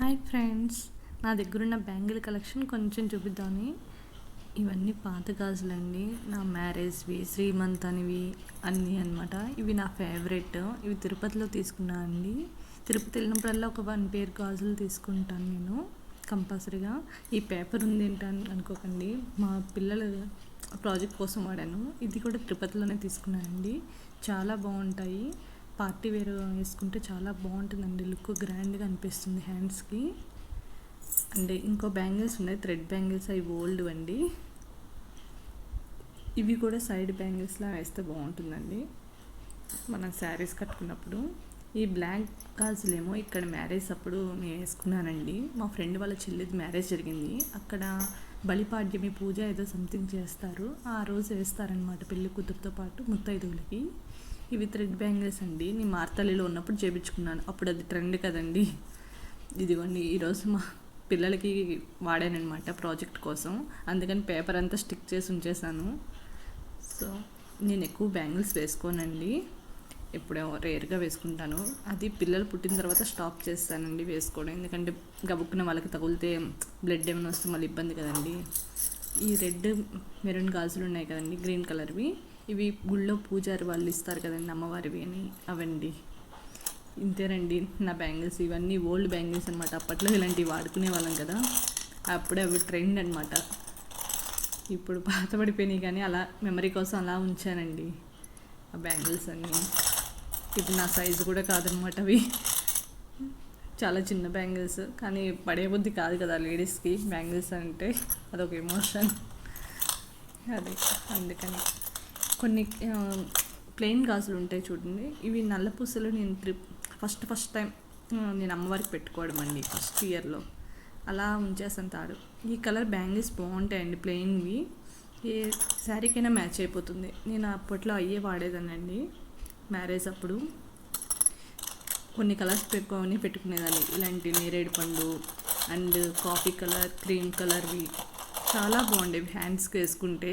Hi friends నా దగ్గరున్న bangle collection కొంచెం చూపిద్దామని. ఇవన్నీ పాత గాజులండి. నా మ్యారేజ్వి శ్రీమంత్ అనివి అన్నీ అనమాట ఇవి నా ఫేవరెట్ ఇవి తిరుపతిలో తీసుకున్నా అండి. తిరుపతి వెళ్ళినప్పుడల్లా ఒక వన్ పేర్ గాజులు తీసుకుంటాను నేను కంపల్సరీగా. ఈ పేపర్ ఉంది ఏంటని అనుకోకండి. మా పిల్లల ప్రాజెక్ట్ కోసం వాడాను. ఇది కూడా తిరుపతిలోనే తీసుకున్నానండి చాలా బాగుంటాయి. పార్టీ వేర్ వేసుకుంటే చాలా బాగుంటుందండి. లుక్ గ్రాండ్గా అనిపిస్తుంది హ్యాండ్స్కి. అండ్ ఇంకో బ్యాంగిల్స్ ఉన్నాయి. థ్రెడ్ బ్యాంగిల్స్ అవి ఓల్డ్ అండి. ఇవి కూడా సైడ్ బ్యాంగిల్స్లా వేస్తే బాగుంటుందండి. మనం శారీస్ కట్టుకున్నప్పుడు. ఈ బ్లాక్ గాజులేమో ఇక్కడ మ్యారేజ్ అప్పుడు నేను వేసుకున్నానండి. మా ఫ్రెండ్ వాళ్ళ చెల్లిది మ్యారేజ్ జరిగింది. అక్కడ బలిపాడ్యమి పూజ ఏదో సంథింగ్ చేస్తారు. ఆ రోజు వేస్తారనమాట పెళ్ళి కూతురుతో పాటు ముత్తైదువులకి. ఇవి థ్రెడ్ బ్యాంగిల్స్ అండి. నేను మార్తల్లిలో ఉన్నప్పుడు చేపించుకున్నాను. అప్పుడు అది ట్రెండ్ కదండి. ఇదిగోండి ఈరోజు మా పిల్లలకి వాడానమాట ప్రాజెక్ట్ కోసం. అందుకని పేపర్ అంతా స్టిక్ చేసి ఉంచేసాను సో నేను ఎక్కువ బ్యాంగిల్స్ వేసుకోనండి. ఎప్పుడో రేర్గా వేసుకుంటాను. అది పిల్లలు పుట్టిన తర్వాత స్టాప్ చేస్తానండి వేసుకోవడం. ఎందుకంటే గబుక్కున వాళ్ళకి తగిలితే బ్లడ్ ఏమైనా వస్తే మళ్ళీ ఇబ్బంది కదండి. ఈ రెడ్ మెరూన్ గాజులు ఉన్నాయి కదండి గ్రీన్ కలర్వి. ఇవి గుళ్ళో పూజారి వాళ్ళు ఇస్తారు కదండి అమ్మవారివి అని అవండి. ఇంతేనండి నా బ్యాంగిల్స్. ఇవన్నీ ఓల్డ్ బ్యాంగిల్స్ అనమాట అప్పట్లో ఇలాంటివి వాడుకునే వాళ్ళం కదా. అప్పుడే అవి ట్రెండ్ అనమాట ఇప్పుడు పాతబడిపోయినాయి కానీ అలా మెమరీ కోసం అలా ఉంచానండి ఆ బ్యాంగిల్స్ అన్నీ. ఇది నా సైజు కూడా కాదనమాట అవి. చాలా చిన్న బ్యాంగిల్స్. కానీ పడే బుద్ధి కాదు కదా లేడీస్కి బ్యాంగిల్స్ అంటే. అదొక ఎమోషన్. అది అందుకని. కొన్ని ప్లెయిన్ గాజులు ఉంటాయి చూడండి. ఇవి నల్ల పూసలు నేను ట్రిప్ ఫస్ట్ ఫస్ట్ టైం నేను అమ్మవారికి పెట్టుకోవడం అండి ఫస్ట్ ఇయర్లో అలా ఉంచేసాను తాడు. ఈ కలర్ బ్యాంగిల్స్ బాగుంటాయండి ప్లెయిన్వి. ఏ శారీకైనా మ్యాచ్ అయిపోతుంది. నేను అప్పట్లో అయ్యే వాడేదానండి మ్యారేజ్ అప్పుడు. కొన్ని కలర్స్ పెట్టుకొని పెట్టుకునేదాన్ని. ఇలాంటి నేరేడు పండు అండ్ కాఫీ కలర్ క్రీమ్ కలర్వి. చాలా బాగుండేవి హ్యాండ్స్కి వేసుకుంటే.